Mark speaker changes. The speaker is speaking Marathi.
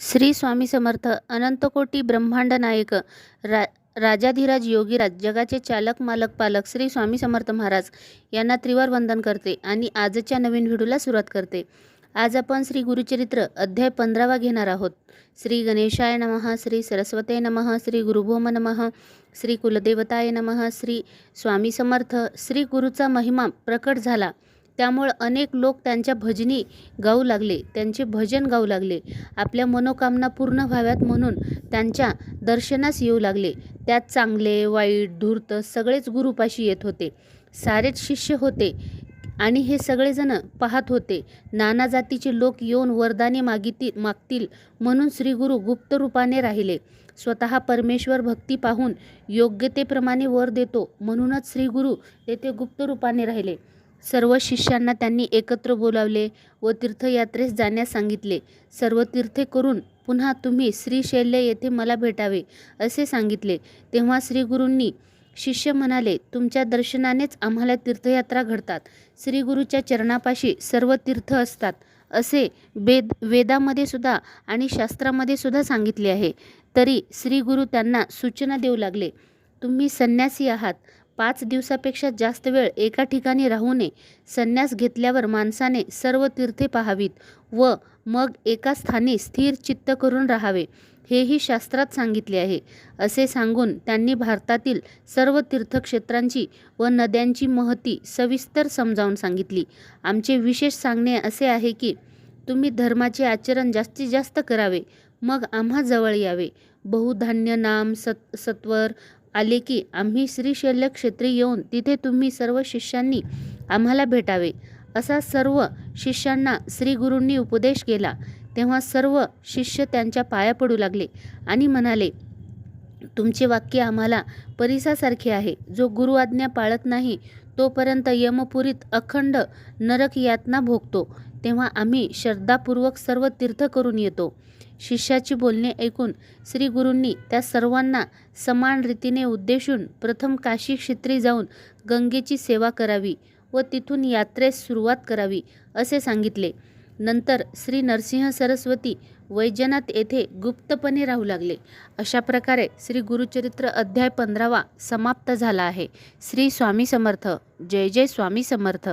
Speaker 1: श्री स्वामी समर्थ अनंतकोटी ब्रह्मांड नायक रा राजाधिराज योगीराज जगाचे चालक मालक पालक श्री स्वामी समर्थ महाराज यांना त्रिवार वंदन करते आणि आजच्या नवीन व्हिडिओला सुरुवात करते. आज आपण श्री गुरुचरित्र अध्याय पंधरावा घेणार आहोत. श्री गणेशाय नमः श्री सरस्वते नमः श्री गुरुभोम नमः श्री कुलदेवताय नमः श्री स्वामी समर्थ श्री गुरुचा महिमा प्रकट झाला. त्यामुळं अनेक लोक त्यांच्या भजनी गाऊ लागले त्यांचे भजन गाऊ लागले. आपल्या मनोकामना पूर्ण व्हाव्यात म्हणून त्यांच्या दर्शनास येऊ लागले. त्यात चांगले वाईट धूर्त सगळेच गुरुपाशी येत होते. सारेच शिष्य होते आणि हे सगळेजण पाहत होते. नाना जातीचे लोक येऊन वरदाने मागितील मागतील म्हणून श्रीगुरु गुप्त रूपाने राहिले. स्वतः परमेश्वर भक्ती पाहून योग्यतेप्रमाणे वर देतो म्हणूनच श्रीगुरु येथे गुप्त रूपाने राहिले. सर्व शिष्यांना त्यांनी एकत्र बोलावले व तीर्थयात्रेस जाण्यास सांगितले. सर्व तीर्थे करून पुन्हा तुम्ही श्रीशैल्य येथे मला भेटावे असे सांगितले. तेव्हा श्रीगुरूंनी शिष्य म्हणाले तुमच्या दर्शनानेच आम्हाला तीर्थयात्रा घडतात. श्रीगुरूच्या चरणापाशी सर्व तीर्थ असतात असे वेद वेदामध्ये सुद्धा आणि शास्त्रामध्ये सुद्धा सांगितले आहे. तरी श्रीगुरू त्यांना सूचना देऊ लागले तुम्ही संन्यासी आहात पाच दिवसापेक्षा जास्त वेळ एका ठिकाणी राहू नये संन्यास घेतल्यावर माणसाने सर्व तीर्थे पाहावीत व मग एका स्थानी स्थिर चित्त करून राहावे हेही शास्त्रात सांगितले आहे. असे सांगून त्यांनी भारतातील सर्व तीर्थक्षेत्रांची व नद्यांची महती सविस्तर समजावून सांगितली. आमचे विशेष सांगणे असे आहे की तुम्ही धर्माचे आचरण जास्तीत जास्त करावे मग आम्हा जवळ यावे. बहुधान्य नाम सत सत्वर आले की आम्ही श्रीशैल्य क्षेत्री येऊन तिथे तुम्ही सर्व शिष्यांनी आम्हाला भेटावे. असा सर्व शिष्यांना श्रीगुरूंनी उपदेश केला. तेव्हा सर्व शिष्य त्यांच्या पाया पडू लागले आणि म्हणाले तुमचे वाक्य आम्हाला परिसासारखे आहे. जो गुरु आज्ञा पाळत नाही तोपर्यंत यमपुरीत अखंड नरक यातना भोगतो. तेव्हा आम्ही श्रद्धापूर्वक सर्व तीर्थ करून येतो. शिष्याची बोलणे ऐकून श्री गुरूंनी त्या सर्वांना समान रीतीने उद्देशून प्रथम काशी क्षेत्री जाऊन गंगेची सेवा करावी व तिथून यात्रेस सुरुवात करावी असे सांगितले. नंतर श्री नरसिंह सरस्वती वैजनाथ येथे गुप्तपणे राहू लागले. अशा प्रकारे श्री गुरुचरित्र अध्याय पंधरावा समाप्त झाला आहे. श्री स्वामी समर्थ. जय जय स्वामी समर्थ.